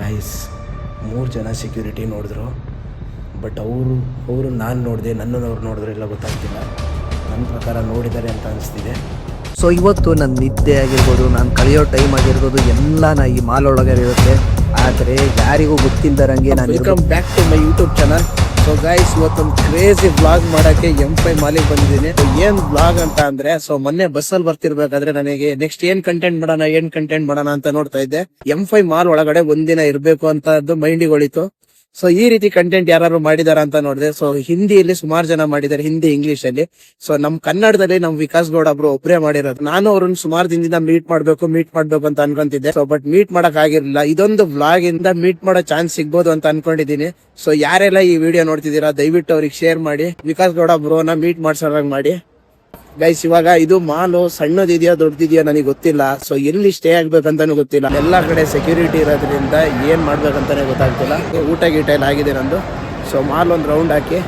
Guys ಮೂರು ಜನ security ನೋಡಿದ್ರು. ಬಟ್ ಅವರು ಅವರು ನಾನು ನೋಡಿದೆ ನನ್ನನ್ನು ಅವ್ರು ನೋಡಿದ್ರೆ ಎಲ್ಲ ಗೊತ್ತಾಗ್ತಿಲ್ಲ. ನನ್ನ ಪ್ರಕಾರ ನೋಡಿದ್ದಾರೆ ಅಂತ ಅನಿಸ್ತಿದೆ. ಸೊ ಇವತ್ತು ನನ್ನ ನಿದ್ದೆ ಆಗಿರ್ಬೋದು ನಾನು ಕಳೆಯೋ ಟೈಮ್ ಆಗಿರ್ಬೋದು ಎಲ್ಲ ಈ ಮಾಲ್ ಒಳಗೆ ಇರುತ್ತೆ. ಆದರೆ ಯಾರಿಗೂ ಗೊತ್ತಿಲ್ಲದಂಗೆ ನಾನು welcome back to my YouTube channel so guys ಇವತ್ತೊಂದು ಕ್ರೇಜಿ ಬ್ಲಾಗ್ ಮಾಡಕ್ಕೆ ಎಂ ಫೈ ಮಾಲಿಗೆ ಬಂದಿದ್ದೀನಿ. ಏನ್ ಬ್ಲಾಗ್ ಅಂತ ಅಂದ್ರೆ ಸೊ ಮೊನ್ನೆ ಬಸ್ಸಲ್ಲಿ ಬರ್ತಿರ್ಬೇಕಾದ್ರೆ ನನಗೆ ನೆಕ್ಸ್ಟ್ ಏನ್ ಕಂಟೆಂಟ್ ಮಾಡೋಣ, ಏನ್ ಕಂಟೆಂಟ್ ಮಾಡೋಣ ಅಂತ ನೋಡ್ತಾ ಇದ್ದೆ. ಎಂ ಫೈ ಮಾಲ್ ಒಳಗಡೆ ಒಂದಿನ ಇರ್ಬೇಕು ಅಂತ ಮೈಂಡಿಗೆ ಹೊಳಿತು ಸೊ ಈ ರೀತಿ ಕಂಟೆಂಟ್ ಯಾರು ಮಾಡಿದಾರ ಅಂತ ನೋಡಿದೆ. ಸೊ ಹಿಂದಿಯಲ್ಲಿ ಸುಮಾರು ಜನ ಮಾಡಿದ್ದಾರೆ ಹಿಂದಿ ಇಂಗ್ಲಿಷ್ ಅಲ್ಲಿ ಸೊ ನಮ್ ಕನ್ನಡದಲ್ಲಿ ನಮ್ ವಿಕಾಸ್ ಗೌಡ ಒಬ್ರು ಒಬ್ರೇ ಮಾಡಿರೋದು. ನಾನು ಅವ್ರನ್ನ ಸುಮಾರು ದಿನದಿಂದ ಮೀಟ್ ಮಾಡ್ಬೇಕು ಮೀಟ್ ಮಾಡ್ಬೇಕು ಅಂತ ಅನ್ಕೊಂತಿದ್ದೆ. ಸೊ ಬಟ್ ಮೀಟ್ ಮಾಡಕ್ ಆಗಿರ್ಲಿಲ್ಲ. ಇದೊಂದು ವ್ಲಾಗ್ ಇಂದ ಮೀಟ್ ಮಾಡೋ ಚಾನ್ಸ್ ಸಿಗ್ಬೋದು ಅಂತ ಅನ್ಕೊಂಡಿದೀನಿ ಸೊ ಯಾರೆಲ್ಲ ಈ ವಿಡಿಯೋ ನೋಡ್ತಿದ್ದೀರಾ, ದಯವಿಟ್ಟು ಅವ್ರಿಗೆ ಶೇರ್ ಮಾಡಿ. ವಿಕಾಸ್ ಗೌಡ ಬ್ರೋನ ಮೀಟ್ ಮಾಡ್ಸೋರಾಗ್ ಮಾಡಿ. ಗೈಸ್ ಇವಾಗ ಇದು ಮಾಲು ಸಣ್ಣದಿದೆಯಾ ದೊಡ್ಡದಿದೆಯಾ ನನಗೆ ಗೊತ್ತಿಲ್ಲ. ಸೊ ಎಲ್ಲಿ ಸ್ಟೇ ಆಗ್ಬೇಕಂತಾನು ಗೊತ್ತಿಲ್ಲ. ಎಲ್ಲ ಕಡೆ ಸೆಕ್ಯೂರಿಟಿ ಇರೋದ್ರಿಂದ ಏನ್ ಮಾಡ್ಬೇಕಂತಾನೆ ಗೊತ್ತಾಗ್ತಿಲ್ಲ. ಊಟ ಗೀಟ ಎಲ್ಲ ಆಗಿದೆ ನಂದು. ಸೊ ಮಾಲ್ ಒಂದು ರೌಂಡ್ ಹಾಕಿ.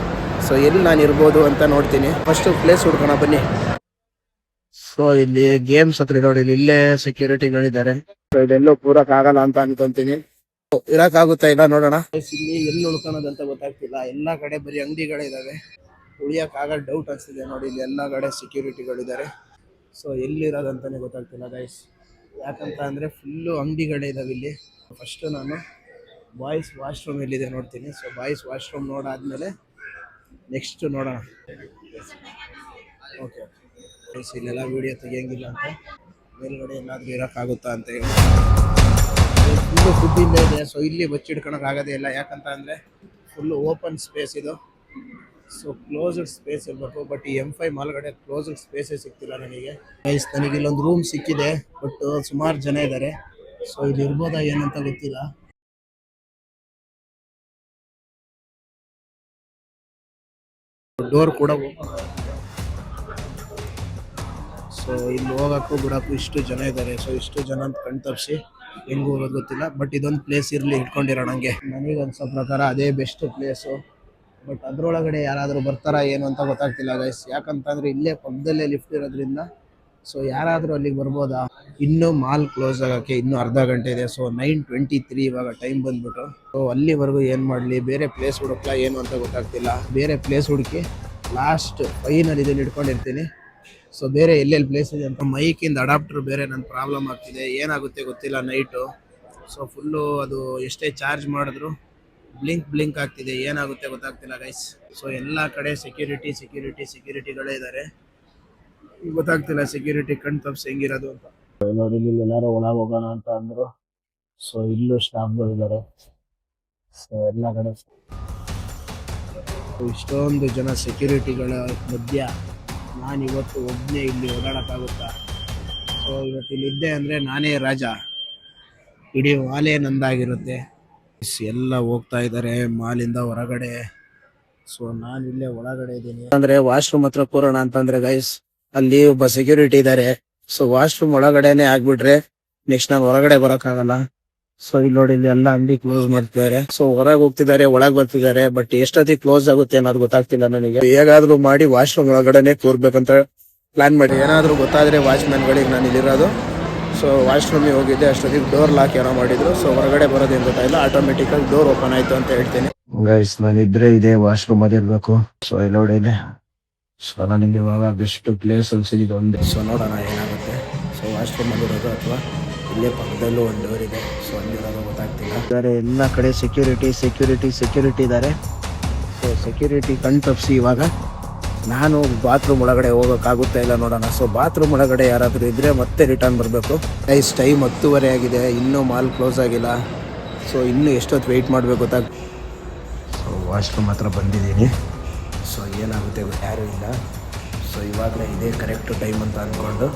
ಸೊ ಎಲ್ಲಿ ನಾನು ಇರ್ಬೋದು ಅಂತ ನೋಡ್ತೀನಿ. ಫಸ್ಟ್ ಪ್ಲೇಸ್ ಹುಡ್ಕೋಣ, ಬನ್ನಿ. ಸೊ ಇಲ್ಲಿ ಗೇಮ್ಸ್ ಹತ್ರ ನೋಡಿ, ಇಲ್ಲಿ ಸೆಕ್ಯೂರಿಟಿಗಳಿದ್ದಾರೆ ಇದೆಲ್ಲೋ ಪೂರಕ್ ಆಗಲ್ಲ ಅಂತ ಅನ್ಕೊಂತೀನಿ. ಇರಕ್ ಆಗುತ್ತಾ ಇಲ್ಲ ನೋಡೋಣ. ಇಲ್ಲಿ ಎಲ್ಲಿ ಉಳ್ಕೊಳೋದಂತ ಗೊತ್ತಾಗ್ತಿಲ್ಲ. ಎಲ್ಲಾ ಕಡೆ ಬರೀ ಅಂಗಡಿಗಳಿದಾವೆ ಉಳಿಯಕ್ ಆಗ ಡೌಟ್ ಅನಿಸ್ತಿದೆ ನೋಡಿ, ಇಲ್ಲಿ ಎಲ್ಲ ಕಡೆ ಸೆಕ್ಯೂರಿಟಿಗಳಿದ್ದಾರೆ ಸೊ ಎಲ್ಲಿರೋದಂತಾನೆ ಗೊತ್ತಾಗ್ತಿಲ್ಲ ಗೈಸ್ ಯಾಕಂತ ಅಂದ್ರೆ ಫುಲ್ಲು ಅಂಗಡಿಗಳಿದಾವೆ ಇಲ್ಲಿ. ಫಸ್ಟ್ ನಾನು ಬಾಯ್ಸ್ ವಾಶ್ರೂಮ್ ಎಲ್ಲಿದೆ ನೋಡ್ತೀನಿ. ಸೊ ಬಾಯ್ಸ್ ವಾಶ್ರೂಮ್ ನೋಡಾದ್ಮೇಲೆ ನೆಕ್ಸ್ಟ್ ನೋಡೋಣ. ಓಕೆ ಇಲ್ಲೆಲ್ಲ ವಿಡಿಯೋ ತೆಗಿಯಂಗಿಲ್ಲ ಅಂತ. ಮೇಲ್ಗಡೆ ಎಲ್ಲಾದ್ರೂ ಇರೋಕ್ಕಾಗುತ್ತಾ ಅಂತ ಹೇಳಿ. ಫುಲ್ಲು ಫುಡ್ಡಿಂದ ಇದೆ. ಸೊ ಇಲ್ಲಿ ಬಚ್ಚಿಡ್ಕೊಳಕ್ ಆಗೋದೇ ಇಲ್ಲ. ಯಾಕಂತ ಅಂದರೆ ಫುಲ್ಲು ಓಪನ್ ಸ್ಪೇಸ್ ಇದು. ಸೊ ಕ್ಲೋಸ್ಡ್ ಸ್ಪೇಸ್ ಇರಬೇಕು ಬಟ್ ಈ ಎಂ ಫೈ ಮಾಲ್ಗಡೆ ಕ್ಲೋಸ್ಡ್ ಸ್ಪೇಸೇ ಸಿಗ್ತಿಲ್ಲ ನನಗೆ ಗೈಸ್ ನನಗೆ ಇಲ್ಲೊಂದು ರೂಮ್ ಸಿಕ್ಕಿದೆ ಬಟ್ ಸುಮಾರು ಜನ ಇದ್ದಾರೆ ಸೊ ಇಲ್ಲಿ ಇರ್ಬೋದಾ ಏನಂತ ಗೊತ್ತಿಲ್ಲ. ಡೋರ್ ಕೂಡ ಸೊ ಇಲ್ಲಿ ಹೋಗಕ್ಕೂ ಬಿಡಕ್ಕೂ ಇಷ್ಟು ಜನ ಇದ್ದಾರೆ ಸೊ ಇಷ್ಟು ಜನ ಅಂತ ಕಣ್ ತಪ್ಪಿಸಿ ಹೆಂಗೂ ಹೋಗೋದು ಗೊತ್ತಿಲ್ಲ ಬಟ್ ಇದೊಂದು ಪ್ಲೇಸ್ ಇರಲಿ ಇಟ್ಕೊಂಡಿರೋಣ ನನಗೆ ಅನ್ಸೋ ಪ್ರಕಾರ ಅದೇ ಬೆಸ್ಟ್ ಪ್ಲೇಸು ಬಟ್ ಅದ್ರೊಳಗಡೆ ಯಾರಾದರೂ ಬರ್ತಾರಾ ಏನು ಅಂತ ಗೊತ್ತಾಗ್ತಿಲ್ಲ ಗೈಸ್ ಯಾಕಂತಂದ್ರೆ ಇಲ್ಲೇ ಪಕ್ಕದಲ್ಲೇ ಲಿಫ್ಟ್ ಇರೋದ್ರಿಂದ ಸೊ ಯಾರಾದರೂ ಅಲ್ಲಿಗೆ ಬರ್ಬೋದಾ? ಇನ್ನೂ ಮಾಲ್ ಕ್ಲೋಸ್ ಆಗೋಕ್ಕೆ ಇನ್ನೂ ಅರ್ಧ ಗಂಟೆ ಇದೆ. ಸೊ ನೈನ್ ಟ್ವೆಂಟಿ ತ್ರೀ ಇವಾಗ ಟೈಮ್ ಬಂದ್ಬಿಟ್ಟು ಸೊ ಅಲ್ಲಿವರೆಗೂ ಏನು ಮಾಡಲಿ? ಬೇರೆ ಪ್ಲೇಸ್ ಹುಡುಕ್ಲಾ ಏನು ಅಂತ ಗೊತ್ತಾಗ್ತಿಲ್ಲ. ಬೇರೆ ಪ್ಲೇಸ್ ಹುಡುಕಿ ಲಾಸ್ಟ್ ಫೈನಲ್ ಇದನ್ನು ಇಟ್ಕೊಂಡಿರ್ತೀನಿ. ಸೊ ಬೇರೆ ಎಲ್ಲೆಲ್ಲಿ ಪ್ಲೇಸ್ ಇದೆ ಅಂತ ಮೈಕಿಂದ ಅಡಾಪ್ಟರ್ ಬೇರೆ ನನ್ನ ಪ್ರಾಬ್ಲಮ್ ಆಗ್ತಿದೆ. ಏನಾಗುತ್ತೆ ಗೊತ್ತಿಲ್ಲ ನೈಟು ಸೊ ಫುಲ್ಲು ಅದು ಎಷ್ಟೇ ಚಾರ್ಜ್ ಮಾಡಿದ್ರು ಬ್ಲಿಂಕ್ ಬ್ಲಿಂಕ್ ಆಗ್ತಿದೆ ಏನಾಗುತ್ತೆ ಗೊತ್ತಾಗ್ತಿಲ್ಲ ಗೈಸ್ ಸೊ ಎಲ್ಲ ಕಡೆ ಸೆಕ್ಯೂರಿಟಿ ಸೆಕ್ಯೂರಿಟಿ ಸೆಕ್ಯೂರಿಟಿಗಳೇ ಇದ್ದಾರೆ ಗೊತ್ತಾಗ್ತಿಲ್ಲ ಸೆಕ್ಯೂರಿಟಿ ಕಣ್ ತಪ್ಸ್ ಹೆಂಗಿರೋದು ಅಂತ. ನೋಡಿ ಇಲ್ಲಿ ಎಲ್ಲಾರು ಒಳಗೆ ಹೋಗೋಣ ಅಂತ ಅಂದ್ರು ಸೊ ಇಲ್ಲೂ ಸ್ಟಾಫ್ಗಳು ಇದ್ದಾರೆ ಸೊ ಎಲ್ಲ ಕಡೆ ಇಷ್ಟೊಂದು ಜನ ಸೆಕ್ಯೂರಿಟಿಗಳ ಮಧ್ಯ ನಾನು ಇವತ್ತು ಒಬ್ಬನೇ ಇಲ್ಲಿ ಓಡಾಡೋಕ್ಕಾಗುತ್ತಾ? ಸೊ ಇವತ್ತು ಇಲ್ಲಿ ಇದ್ದೆ ಅಂದರೆ ನಾನೇ ರಾಜ. ಇಡೀ ವಾಲೆ ನಂದಾಗಿರುತ್ತೆ. ಎಲ್ಲ ಹೋಗ್ತಾ ಇದ್ದಾರೆ ಮಾಲಿಂದ ಹೊರಗಡೆ. ಸೊ ನಾನು ಇಲ್ಲೇ ಒಳಗಡೆ ಇದ್ದೀನಿ. ಅಂದ್ರೆ ವಾಶ್ರೂಮ್ ಹತ್ರ ಕೂರೋಣ ಅಂತಂದ್ರೆ ಗೈಸ್ ಅಲ್ಲಿ ಒಬ್ಬ ಸೆಕ್ಯೂರಿಟಿ ಇದ್ದಾರೆ ಸೊ ವಾಶ್ರೂಮ್ ಒಳಗಡೆನೆ ಆಗ್ಬಿಟ್ರೆ ನೆಕ್ಸ್ಟ್ ನಾನು ಹೊರಗಡೆ ಬರೋಕ್ಕಾಗಲ್ಲ. ಸೊ ಇಲ್ಲಿ ನೋಡಿ, ಇಲ್ಲಿ ಎಲ್ಲ ಅಂಗಡಿ ಕ್ಲೋಸ್ ಮಾಡ್ತಿದ್ದಾರೆ. ಸೊ ಹೊರಗೆ ಹೋಗ್ತಿದ್ದಾರೆ, ಒಳಗ್ ಬರ್ತಿದ್ದಾರೆ ಬಟ್ ಎಷ್ಟೊತ್ತಿಗೆ ಕ್ಲೋಸ್ ಆಗುತ್ತೆ ಅನ್ನೋದು ಗೊತ್ತಾಗ್ತಿಲ್ಲ ನನಗೆ. ಹೇಗಾದ್ರೂ ಮಾಡಿ ವಾಶ್ರೂಮ್ ಒಳಗಡೆನೆ ಕೂರ್ಬೇಕಂತ ಪ್ಲಾನ್ ಮಾಡಿ. ಏನಾದ್ರೂ ಗೊತ್ತಾದ್ರೆ ವಾಚ್ಮ್ಯಾನ್ ಗಳಿಗೆ ನಾನು ಇಲ್ಲಿರೋದು. ಸೊ ವಾಶ್ರೂಮಿಗೆ ಹೋಗಿದ್ದೆ ಅಷ್ಟೊತ್ತಿಗೆ ಡೋರ್ ಲಾಕ್ ಏನೋ ಮಾಡಿದ್ರು. ಸೊ ಹೊರಗಡೆ ಬರೋದೇನು ಗೊತ್ತಾಯಿಲ್ಲ ಆಟೋಮೆಟಿಕ್ ಆಗಿ ಡೋರ್ ಓಪನ್ ಆಯ್ತು ಅಂತ ಹೇಳ್ತೀನಿ. ಗೈಸ್ ನಾನು ಇದ್ರೆ ಇದೆ ವಾಶ್ರೂಮ್ ಅದೇ ಇರ್ಬೇಕು. ಸೊ ಇಲ್ಲಿ. ಇದೆ ಸೊ ನನಗೆ ಇವಾಗ ಬೆಸ್ಟ್ ಪ್ಲೇಸ್ ಅನ್ಸಿದ್ದು ಒಂದೇ. ಸೊ ನೋಡೋಣ ಏನಾಗುತ್ತೆ. ಸೊ ವಾಶ್ರೂಮ್ ಅಲ್ಲಿರೋದು ಅಥವಾ ಇಲ್ಲೇ ಪಕ್ಕದಲ್ಲೂ ಒಂದು ಡೋರ್ ಇದೆ. ಸೊ ಅಲ್ಲಿರೋದು ಗೊತ್ತಾಗ್ತಿಲ್ಲ. ಇದ್ದಾರೆ ಎಲ್ಲ ಕಡೆ ಸೆಕ್ಯೂರಿಟಿ ಸೆಕ್ಯೂರಿಟಿ ಸೆಕ್ಯೂರಿಟಿ ಇದ್ದಾರೆ ಸೊ ಸೆಕ್ಯೂರಿಟಿ ಕಣ್ ತಪ್ಪಿಸಿ ಇವಾಗ. ನಾನು ಬಾತ್ರೂಮ್ ಒಳಗಡೆ ಹೋಗೋಕ್ಕಾಗುತ್ತಾ ಇಲ್ಲ ನೋಡೋಣ. ಸೊ ಬಾತ್ರೂಮ್ ಒಳಗಡೆ ಯಾರಾದರೂ ಇದ್ದರೆ ಮತ್ತೆ ರಿಟರ್ನ್ ಬರಬೇಕು. ಐಸ್ ಟೈಮ್ ಹತ್ತುವರೆ ಆಗಿದೆ. ಇನ್ನೂ ಮಾಲ್ ಕ್ಲೋಸ್ ಆಗಿಲ್ಲ. ಸೊ ಇನ್ನೂ ಎಷ್ಟೊತ್ತು ವೆಯ್ಟ್ ಮಾಡಬೇಕು ಗೊತ್ತಾಗ ಸೊ ವಾಶ್ರೂಮ್ ಹತ್ರ ಬಂದಿದ್ದೀನಿ. ಸೊ ಏನಾಗುತ್ತೆ ಗೊತ್ತಾ? ಯಾರೂ ಇಲ್ಲ. ಸೊ ಇವಾಗಲೇ ಇದೇ ಕರೆಕ್ಟ್ ಟೈಮ್ ಅಂತ ಅಂದ್ಕೊಂಡು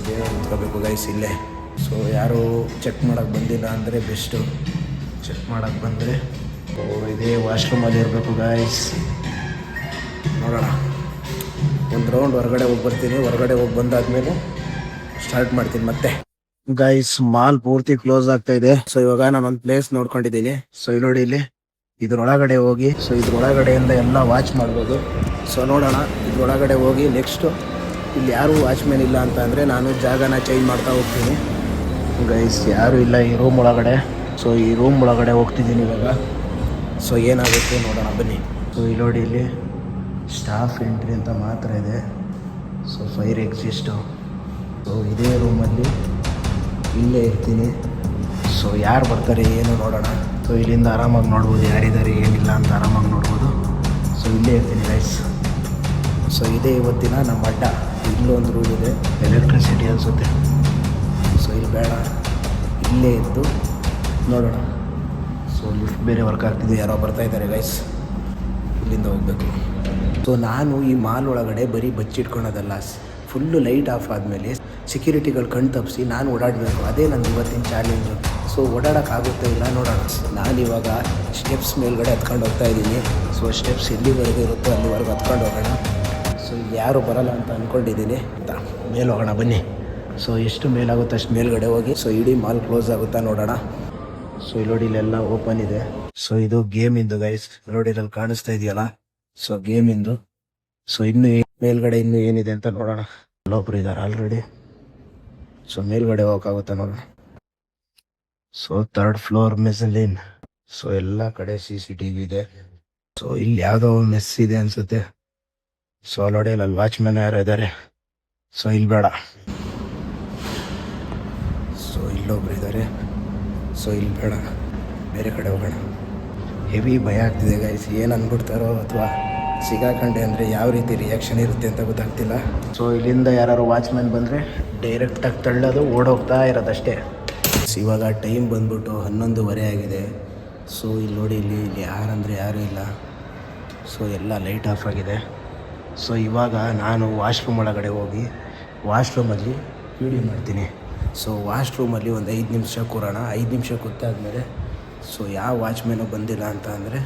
ಇದೇ ನಿಂತ್ಕೋಬೇಕು ಗೈಸ್ ಇಲ್ಲೇ. ಸೊ ಯಾರು ಚೆಕ್ ಮಾಡೋಕ್ಕೆ ಬಂದಿಲ್ಲ ಅಂದರೆ ಬೆಸ್ಟು ಚೆಕ್ ಮಾಡೋಕ್ಕೆ ಬಂದರೆ ಇದೇ ವಾಶ್ರೂಮಲ್ಲಿ ಇರಬೇಕು ಗೈಸ್ ನೋಡೋಣ. ಒಂದು ರೌಂಡ್ ಹೊರಗಡೆ ಹೋಗಿ ಬರ್ತೀನಿ. ಹೊರಗಡೆ ಹೋಗಿ ಬಂದಾದ್ಮೇಲೆ ಸ್ಟಾರ್ಟ್ ಮಾಡ್ತೀನಿ ಮತ್ತೆ. ಗೈಸ್ ಮಾಲ್ ಪೂರ್ತಿ ಕ್ಲೋಸ್ ಆಗ್ತಾ ಇದೆ. ಸೊ ಇವಾಗ ನಾನು ಒಂದು ಪ್ಲೇಸ್ ನೋಡ್ಕೊಂಡಿದ್ದೀನಿ. ಸೊ ಇಲ್ಲಿ ನೋಡಿ ಇಲ್ಲಿ. ಇದ್ರೊಳಗಡೆ ಹೋಗಿ ಸೊ ಇದ್ರೊಳಗಡೆಯಿಂದ ಎಲ್ಲ ವಾಚ್ ಮಾಡ್ಬೋದು. ಸೊ ನೋಡೋಣ. ಇದ್ರೊಳಗಡೆ ಹೋಗಿ ನೆಕ್ಸ್ಟು ಇಲ್ಲಿ ಯಾರು ವಾಚ್ಮ್ಯಾನ್ ಇಲ್ಲ ಅಂತ ಅಂದರೆ ನಾನು ಜಾಗನ ಚೇಂಜ್ ಮಾಡ್ತಾ ಹೋಗ್ತೀನಿ. ಗೈಸ್ ಯಾರು ಇಲ್ಲ ಈ ರೂಮ್ ಒಳಗಡೆ. ಸೊ ಈ ರೂಮ್ ಒಳಗಡೆ ಹೋಗ್ತಿದ್ದೀನಿ ಇವಾಗ. ಸೊ ಏನಾಗುತ್ತೆ ನೋಡೋಣ ಬನ್ನಿ. ಸೊ ಇಲ್ಲಿ ನೋಡಿ ಇಲ್ಲಿ. ಸ್ಟಾಫ್ ಎಂಟ್ರಿ ಅಂತ ಮಾತ್ರ ಇದೆ. ಸೊ ಫೈರ್ ಎಕ್ಸಿಸ್ಟು ಸೊ ಇದೇ ರೂಮಲ್ಲಿ ಇಲ್ಲೇ ಇರ್ತೀನಿ. ಸೊ ಯಾರು ಬರ್ತಾರೆ ಏನು ನೋಡೋಣ. ಸೊ ಇಲ್ಲಿಂದ ಆರಾಮಾಗಿ ನೋಡ್ಬೋದು. ಯಾರಿದ್ದಾರೆ, ಏನಿಲ್ಲ ಅಂತ ಆರಾಮಾಗಿ ನೋಡ್ಬೋದು. ಸೊ ಇಲ್ಲೇ ಇರ್ತೀನಿ ಗೈಸ್ ಸೊ ಇದೇ ಇವತ್ತಿನ ನಮ್ಮ ಅಡ್ಡ. ಇಲ್ಲೊಂದು ರೂಮ್ ಇದೆ. ಎಲೆಕ್ಟ್ರಿಸಿಟಿ ಅನಿಸುತ್ತೆ. ಸೊ ಇಲ್ಲಿ ಬೇಡ. ಇಲ್ಲೇ ಇದ್ದು ನೋಡೋಣ. ಸೊ ಲಿಫ್ಟ್ ಬೇರೆ ವರ್ಕ್ ಆಗ್ತಿದೆ. ಯಾರೋ ಬರ್ತಾ ಇದ್ದಾರೆ ಗೈಸ್ ಇಲ್ಲಿಂದ ಹೋಗಬೇಕು. ಸೊ ನಾನು ಈ ಮಾಲ್ ಒಳಗಡೆ ಬರೀ ಬಚ್ಚಿಟ್ಕೊಳೋದಲ್ಲ. ಫುಲ್ಲು ಲೈಟ್ ಆಫ್ ಆದಮೇಲೆ ಸೆಕ್ಯೂರಿಟಿಗಳು ಕಣ್ ತಪ್ಪಿಸಿ ನಾನು ಓಡಾಡಬೇಕು. ಅದೇ ನನ್ನ ಇವತ್ತಿನ ಚಾಲೆಂಜು ಸೊ ಓಡಾಡೋಕ್ಕಾಗುತ್ತೆ ಇಲ್ಲ ನೋಡೋಣ. ನಾನು ಇವಾಗ ಸ್ಟೆಪ್ಸ್ ಮೇಲ್ಗಡೆ ಹತ್ಕೊಂಡು ಹೋಗ್ತಾ ಇದ್ದೀನಿ. ಸೊ ಸ್ಟೆಪ್ಸ್ ಎಲ್ಲಿವರೆಗೂ ಇರುತ್ತೋ ಅಲ್ಲಿವರೆಗೂ ಹತ್ಕೊಂಡು ಹೋಗೋಣ. ಸೊ ಇಲ್ಲಿ ಯಾರು ಬರಲ್ಲ ಅಂತ ಅಂದ್ಕೊಂಡಿದ್ದೀನಿ ಅಂತ ಮೇಲೆ ಹೋಗೋಣ, ಬನ್ನಿ. ಸೊ ಎಷ್ಟು ಮೇಲಾಗುತ್ತೆ ಅಷ್ಟು ಮೇಲ್ಗಡೆ ಹೋಗಿ. ಸೊ ಇಡೀ ಮಾಲ್ ಕ್ಲೋಸ್ ಆಗುತ್ತಾ ನೋಡೋಣ. ಸೊ ಇಲ್ಲಿ ನೋಡಿ ಇಲ್ಲೆಲ್ಲ ಓಪನ್ ಇದೆ. ಸೊ ಇದು ಗೇಮ್ ಇಂದು ಗೈಸ್ ಇಲ್ಲಿ ಕಾಣಿಸ್ತಾ ಇದೆಯಲ್ಲ? ಸೊ ಗೇಮ್ ಇಂದು. ಸೊ ಇನ್ನು ಮೇಲ್ಗಡೆ ಇನ್ನು ಏನಿದೆ ಅಂತ ನೋಡೋಣ. ಅಲ್ಲೊಬ್ರು ಇದ್ದಾರೆ ಆಲ್ರೆಡಿ ಸೊ ಮೇಲ್ಗಡೆ ಹೋಗಕ್ಕಾಗುತ್ತಾ ನೋಡೋಣ ಸೊ ಥರ್ಡ್ ಫ್ಲೋರ್ ಮೆಸಲಿನ್ ಸೊ ಎಲ್ಲ ಕಡೆ ಸಿ ಸಿ ಟಿ ವಿ ಇದೆ. ಸೊ ಇಲ್ಲಿ ಯಾವುದೋ ಮೆಸ್ ಇದೆ ಅನ್ಸುತ್ತೆ. ಸೊ ನೋಡಿ ಅಲ್ಲಿ ವಾಚ್ಮ್ಯಾನ್ ಯಾರು ಇದ್ದಾರೆ ಸೊ ಇಲ್ಲಿ ಬೇಡ. ಸೊ ಇಲ್ಲೊಬ್ರು ಇದ್ದಾರೆ ಸೊ ಇಲ್ಲಿ ಬೇಡ. ಬೇರೆ ಕಡೆ ಹೋಗೋಣ. ಹೆವಿ ಭಯ ಆಗ್ತಿದೆ ಗೈಸ್ ಏನು ಅಂದ್ಬಿಡ್ತಾರೋ ಅಥವಾ ಸಿಗಾಕಂಡೆ ಅಂದರೆ ಯಾವ ರೀತಿ ರಿಯಾಕ್ಷನ್ ಇರುತ್ತೆ ಅಂತ ಗೊತ್ತಾಗ್ತಿಲ್ಲ. ಸೊ ಇಲ್ಲಿಂದ ಯಾರು ವಾಚ್ಮ್ಯಾನ್ ಬಂದರೆ ಡೈರೆಕ್ಟಾಗಿ ತಳ್ಳೋದು, ಓಡೋಗ್ತಾ ಇರೋದಷ್ಟೇ. ಇವಾಗ ಟೈಮ್ ಬಂದ್ಬಿಟ್ಟು ಹನ್ನೊಂದುವರೆ ಆಗಿದೆ. ಸೊ ಇಲ್ಲಿ ನೋಡಿ, ಇಲ್ಲಿ ಇಲ್ಲಿ ಯಾರಂದರೆ ಯಾರೂ ಇಲ್ಲ. ಸೊ ಎಲ್ಲ ಲೈಟ್ ಆಫ್ ಆಗಿದೆ. ಸೊ ಇವಾಗ ನಾನು ವಾಶ್ರೂಮ್ ಒಳಗಡೆ ಹೋಗಿ ವಾಶ್ರೂಮಲ್ಲಿ ವಿಡಿಯೋ ಮಾಡ್ತೀನಿ. ಸೊ ವಾಶ್ರೂಮಲ್ಲಿ ಒಂದು ಐದು ನಿಮಿಷ ಕೂರೋಣ. ಐದು ನಿಮಿಷ ಕೂತಾದ್ಮೇಲೆ ಸೊ ಯಾವ ವಾಚ್ಮ್ಯಾನು ಬಂದಿಲ್ಲ ಅಂತ ಅಂದರೆ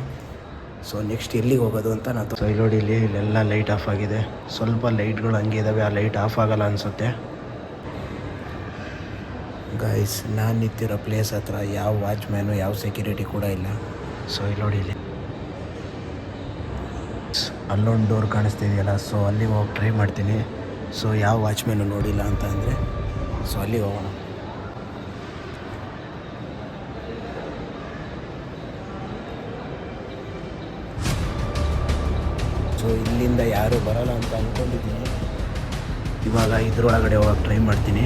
ಸೊ ನೆಕ್ಸ್ಟ್ ಎಲ್ಲಿಗೆ ಹೋಗೋದು ಅಂತ ನಾನು ಸೊ ಇಲ್ಲಿ ನೋಡಿ ಇಲ್ಲಿ ಇಲ್ಲೆಲ್ಲ ಲೈಟ್ ಆಫ್ ಆಗಿದೆ. ಸ್ವಲ್ಪ ಲೈಟ್ಗಳು ಹಂಗೆ ಇದ್ದಾವೆ ಆ ಲೈಟ್ ಆಫ್ ಆಗಲ್ಲ ಅನಿಸುತ್ತೆ. ಗೈಸ್ ನಾನು ನಿಂತಿರೋ ಪ್ಲೇಸ್ ಹತ್ರ ಯಾವ ವಾಚ್ಮ್ಯಾನು ಯಾವ ಸೆಕ್ಯೂರಿಟಿ ಕೂಡ ಇಲ್ಲ. ಸೊ ಇಲ್ಲಿ ನೋಡಿ ಇಲ್ಲಿ. ಅಲ್ಲೊಂದು ಡೋರ್ ಕಾಣಿಸ್ತಿದೆಯಲ್ಲ ಸೊ ಅಲ್ಲಿಗೆ ಹೋಗಿ ಟ್ರೈ ಮಾಡ್ತೀನಿ. ಸೊ ಯಾವ ವಾಚ್ಮ್ಯಾನು ನೋಡಿಲ್ಲ ಅಂತ ಅಂದರೆ ಸೊ ಅಲ್ಲಿಗೆ ಹೋಗೋಣ. ಸೊ, ಇಲ್ಲಿಂದ ಯಾರೂ ಬರಲ್ಲ ಅಂತ ಅಂದ್ಕೊಂಡಿದ್ದೀನಿ ಇವಾಗ ಇದ್ರೊಳಗಡೆ ಹೋಗಕ್ಕೆ ಟ್ರೈ ಮಾಡ್ತೀನಿ.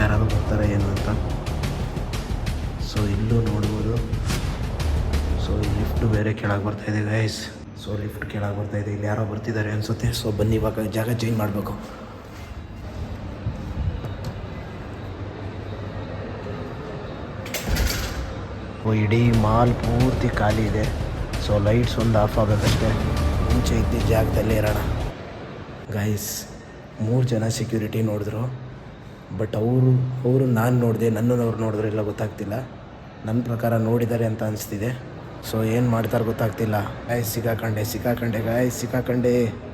ಯಾರಾದ್ರು ಬರ್ತಾರೆ ಏನು ಅಂತ? ಸೊ ಇಲ್ಲೂ ನೋಡ್ಬೋದು. ಸೊ ಲಿಫ್ಟ್ ಬೇರೆ ಕೆಳಗೆ ಬರ್ತಾ ಇದೆ ಗೈಸ್ ಸೊ ಲಿಫ್ಟ್ ಕೆಳಗೆ ಬರ್ತಾ ಇದೆ. ಇಲ್ಲಿ ಯಾರೋ ಬರ್ತಿದ್ದಾರೆ ಅನ್ಸುತ್ತೆ. ಸೊ ಬನ್ನಿ, ಇವಾಗ ಜಾಗ ಚೇಂಜ್ ಮಾಡಬೇಕು. ಇಡೀ ಮಾಲ್ ಪೂರ್ತಿ ಖಾಲಿ ಇದೆ. ಸೊ ಲೈಟ್ಸ್ ಒಂದು ಆಫ್ ಆಗಬೇಕಷ್ಟೇ. ಮುಂಚೆ ಇದ್ದ ಜಾಗದಲ್ಲೇ ಇರೋಣ. ಗೈಸ್ ಮೂರು ಜನ ಸೆಕ್ಯೂರಿಟಿ ನೋಡಿದ್ರು. ಬಟ್ ಅವರು ಅವರು ನಾನು ನೋಡಿದೆ, ನನ್ನನ್ನು ಅವ್ರು ನೋಡಿದ್ರು ಇಲ್ಲ ಗೊತ್ತಾಗ್ತಿಲ್ಲ. ನನ್ನ ಪ್ರಕಾರ ನೋಡಿದ್ದಾರೆ ಅಂತ ಅನಿಸ್ತಿದೆ. ಸೊ ಏನು ಮಾಡ್ತಾರೆ ಗೊತ್ತಾಗ್ತಿಲ್ಲ. ಗಾಯ್ ಸಿಕ್ಕಾಕಂಡೆ ಸಿಕ್ಕಾಕಂಡೆ ಗಾಯ್ ಸಿಕ್ಕಾಕಂಡೆ.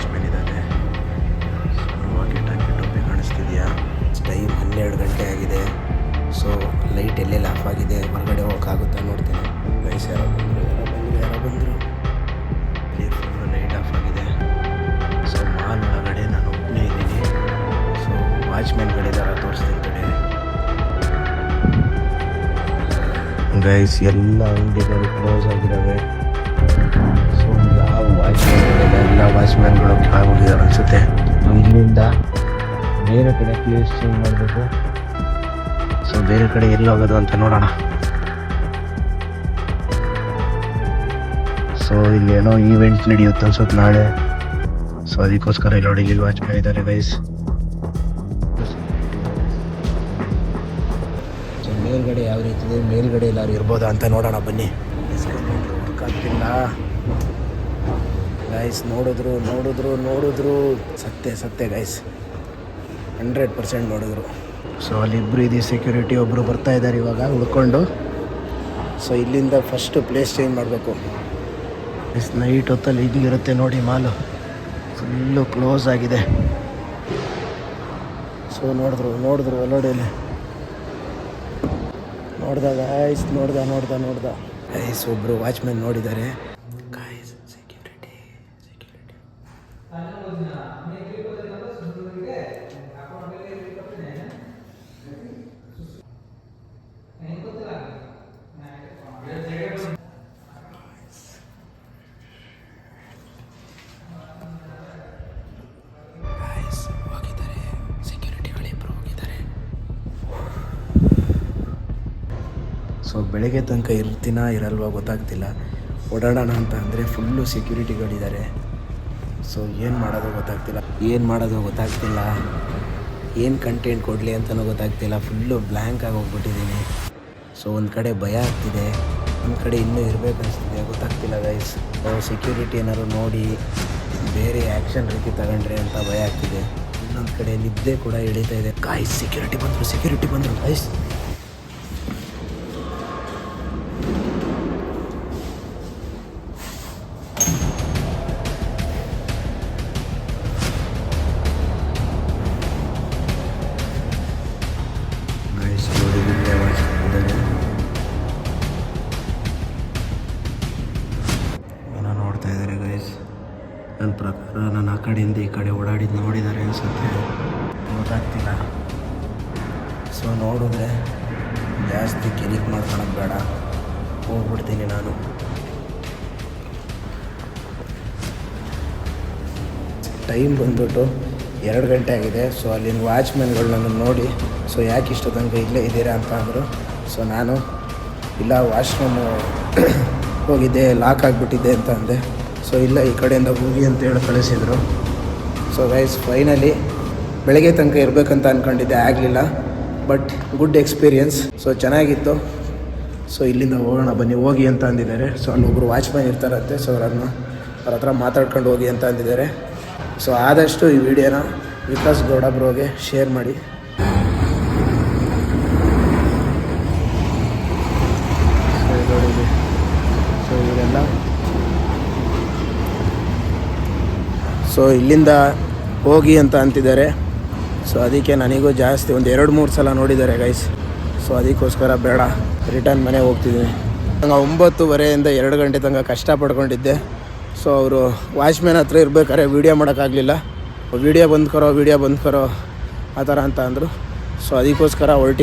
ವಾಚ್ಮೆನ್ ಇದ್ದಾರೆ ವಾಕಿ ಟಾಕಿ ಟೊಪ್ಪಿ ಕಾಣಿಸ್ತಿದೆಯಾ? ಟೈಮ್ ಹನ್ನೆರಡು ಗಂಟೆ ಆಗಿದೆ. ಸೊ ಲೈಟ್ ಎಲ್ಲೆಲ್ಲಿ ಆಫ್ ಆಗಿದೆ? ಹೊರಗಡೆ ಹೋಗೋಕ್ಕಾಗುತ್ತಾ ನೋಡ್ತೀನಿ. ಗೈಸ್ ಯಾರೋ ಬಂದರು ಯಾರೋ ಬಂದರು ಯಾರೋ ಬಂದರು. ಲೈಟ್ ಆಫ್ ಆಗಿದೆ. ಸೊ ಮಾಲ್ ಒಳಗಡೆ ನಾನು ಒಬ್ಬನೇ ಇದ್ದೀನಿ. ಸೊ ವಾಚ್ಮೆನ್ಗಳಿದಾರ ತೋರಿಸ್ತೀನಿ ಕಡೆ ಗೈಸ್ ಎಲ್ಲ ಅಂಗಡಿಗಳು ಕ್ಲೋಸ್ ಆಗಿದ್ದಾವೆ. ಸೊ ಎಲ್ಲ ವಾಚ್ಮ್ಯಾನ್ಗಳು ಹೋಗಿದ್ದಾರೆ ಅನಿಸುತ್ತೆ. ಇಲ್ಲಿಂದ ಬೇರೆ ಕಡೆ ಪ್ಲೇಸ್ ಚೇಂಜ್ ಮಾಡಬೇಕು. ಸೊ ಬೇರೆ ಕಡೆ ಎಲ್ಲಿ ಹೋಗೋದು ಅಂತ ನೋಡೋಣ. ಸೊ ಇಲ್ಲಿ ಏನೋ ಈವೆಂಟ್ ನಡೆಯುತ್ತೆ ಅನ್ಸುತ್ತೆ ನಾಳೆ. ಸೊ ಅದಕ್ಕೋಸ್ಕರ ಇಲ್ಲಿ ನೋಡಿ ಇಲ್ಲಿ ವಾಚ್ಮ್ಯಾನ್ ಇದ್ದಾರೆ ಗೈಸ್ ಸೊ ಮೇಲ್ಗಡೆ ಯಾವ ರೀತಿ ಇದೆ? ಮೇಲ್ಗಡೆ ಎಲ್ಲಾರು ಇರ್ಬೋದಾ ಅಂತ ನೋಡೋಣ ಬನ್ನಿ. ಆಗ್ತಿಲ್ಲ ಗೈಸ್ ನೋಡಿದ್ರು ನೋಡಿದ್ರು ನೋಡಿದ್ರು. ಸತ್ಯ ಸತ್ಯ ಗೈಸ್ ಹಂಡ್ರೆಡ್ ಪರ್ಸೆಂಟ್ ನೋಡಿದ್ರು. ಸೊ ಅಲ್ಲಿ ಇಬ್ಬರು ಇದೆ ಸೆಕ್ಯೂರಿಟಿ ಒಬ್ಬರು ಬರ್ತಾ ಇದ್ದಾರೆ ಇವಾಗ, ಉಳ್ಕೊಂಡು. ಸೊ ಇಲ್ಲಿಂದ ಫಸ್ಟ್ ಪ್ಲೇಸ್ ಚೇಂಜ್ ಮಾಡಬೇಕು. ಎಸ್ ನೈಟ್ ಹೊತ್ತಲ್ಲಿ ಇರುತ್ತೆ ನೋಡಿ ಮಾಲು. ಫುಲ್ಲು ಕ್ಲೋಸ್ ಆಗಿದೆ. ಸೊ ನೋಡಿದ್ರು ನೋಡಿದ್ರು ಒಲೋಡೆಯಲ್ಲಿ ನೋಡ್ದಾಗ ಐಸ್ ನೋಡ್ದ ನೋಡ್ದ ನೋಡ್ದ. ಐಸ್ ಒಬ್ಬರು ವಾಚ್ಮ್ಯಾನ್ ನೋಡಿದ್ದಾರೆ. ಬೆಳಗ್ಗೆ ತನಕ ಇರ್ತೀನ ಇರಲ್ವಾ ಗೊತ್ತಾಗ್ತಿಲ್ಲ. ಓಡಾಡೋಣ ಅಂತ ಅಂದರೆ ಫುಲ್ಲು ಸೆಕ್ಯೂರಿಟಿಗಳಿದ್ದಾರೆ ಸೊ ಏನು ಮಾಡೋದು ಗೊತ್ತಾಗ್ತಿಲ್ಲ. ಏನು ಮಾಡೋದು ಗೊತ್ತಾಗ್ತಿಲ್ಲ. ಏನು ಕಂಟೆಂಟ್ ಕೊಡಲಿ ಅಂತಲೂ ಗೊತ್ತಾಗ್ತಿಲ್ಲ. ಫುಲ್ಲು ಬ್ಲ್ಯಾಂಕ್ ಆಗಿ ಹೋಗ್ಬಿಟ್ಟಿದ್ದೀನಿ ಸೊ ಒಂದು ಕಡೆ ಭಯ ಆಗ್ತಿದೆ. ಒಂದು ಕಡೆ ಇನ್ನೂ ಇರಬೇಕು ಅನಿಸ್ತಿದೆ. ಗೊತ್ತಾಗ್ತಿಲ್ಲ ಗೈಸ್ ಸೆಕ್ಯೂರಿಟಿ ಏನಾದ್ರು ನೋಡಿ, ಬೇರೆ ಆ್ಯಕ್ಷನ್ ರೀತಿ ತಗೊಂಡ್ರೆ ಅಂತ ಭಯ ಆಗ್ತಿದೆ. ಇನ್ನೊಂದು ಕಡೆ ನಿದ್ದೆ ಕೂಡ ಹಿಡಿತಾ ಇದೆ. ಗಾಯ್ಸ್ ಸೆಕ್ಯೂರಿಟಿ ಬಂದರು ಸೆಕ್ಯೂರಿಟಿ ಬಂದರು ಗೈಸ್ ಈ ನೋಡಿದರೆ ಅನಿಸುತ್ತೆ. ಗೊತ್ತಾಗ್ತಿಲ್ಲ. ಸೊ ನೋಡಿದ್ರೆ ಜಾಸ್ತಿ ಕೆಲಿಕ್ ಮಾಡ್ಕೊಳಕ್ಕೆ ಬೇಡ. ಹೋಗ್ಬಿಡ್ತೀನಿ ನಾನು. ಟೈಮ್ ಬಂದ್ಬಿಟ್ಟು ಎರಡು ಗಂಟೆ ಆಗಿದೆ. ಸೊ ಅಲ್ಲಿನ ವಾಚ್ಮ್ಯಾನ್ಗಳು ನನ್ನ ನೋಡಿ ಸೊ ಯಾಕೆ ಇಷ್ಟು ತನಕ ಇಲ್ಲೇ ಇದ್ದೀರಾ? ಅಂತ ಅಂದರು. ಸೊ ನಾನು, ಇಲ್ಲ, ವಾಶ್ರೂಮು ಹೋಗಿದ್ದೆ, ಲಾಕ್ ಆಗಿಬಿಟ್ಟಿದ್ದೆ ಅಂತ ಅಂದೆ. ಸೊ ಇಲ್ಲ, ಈ ಕಡೆಯಿಂದ ಹೋಗಿ ಅಂತ ಹೇಳಿ ಕಳಿಸಿದರು. ಸೊ ಗೈಸ್ ಫೈನಲಿ ಬೆಳಗ್ಗೆ ತನಕ ಇರಬೇಕಂತ ಅಂದ್ಕೊಂಡಿದ್ದೆ ಆಗಲಿಲ್ಲ. ಬಟ್ ಗುಡ್ ಎಕ್ಸ್ಪೀರಿಯನ್ಸ್ ಸೊ ಚೆನ್ನಾಗಿತ್ತು. ಸೊ ಇಲ್ಲಿಂದ ಹೋಗೋಣ, ಬನ್ನಿ, ಹೋಗಿ ಅಂತ ಅಂದಿದ್ದಾರೆ. ಸೊ ಅಲ್ಲೊಬ್ಬರು ವಾಚ್ಮ್ಯಾನ್ ಇರ್ತಾರಂತೆ ಸೊ ಅವರನ್ನು ಅವ್ರ ಹತ್ರ ಮಾತಾಡ್ಕೊಂಡು ಹೋಗಿ ಅಂತ ಅಂದಿದ್ದಾರೆ. ಸೊ ಆದಷ್ಟು ಈ ವಿಡಿಯೋನ ವಿಕಾಸ್ ಗೌಡ ಬ್ರೋಗೆ ಶೇರ್ ಮಾಡಿ. ಸೊ ಇವರೆಲ್ಲ ಸೊ ಇಲ್ಲಿಂದ ಹೋಗಿ ಅಂತ ಅಂತಿದ್ದಾರೆ. ಸೊ ಅದಕ್ಕೆ ನನಗೂ ಜಾಸ್ತಿ ಒಂದು ಎರಡು ಮೂರು ಸಲ ನೋಡಿದ್ದಾರೆ ಗೈಸ್ ಸೊ ಅದಕ್ಕೋಸ್ಕರ ಬೇಡ. ರಿಟರ್ನ್ ಮನೆಗೆ ಹೋಗ್ತಿದ್ದೀನಿ. ನಂಗೆ ಒಂಬತ್ತುವರೆಯಿಂದ ಎರಡು ಗಂಟೆ ತನಕ ಕಷ್ಟ ಪಡ್ಕೊಂಡಿದ್ದೆ ಸೊ ಅವರು ವಾಚ್ಮ್ಯಾನ್ ಹತ್ರ ಇರಬೇಕಾದ್ರೆ ವೀಡಿಯೋ ಮಾಡೋಕ್ಕಾಗಲಿಲ್ಲ. ವೀಡಿಯೋ ಬಂದ್ಕರೋ ವೀಡಿಯೋ ಬಂದ್ಕರೋ, ಆ ಥರ ಅಂತ ಅಂದರು. ಸೊ ಅದಕ್ಕೋಸ್ಕರ ಹೊರಟಿ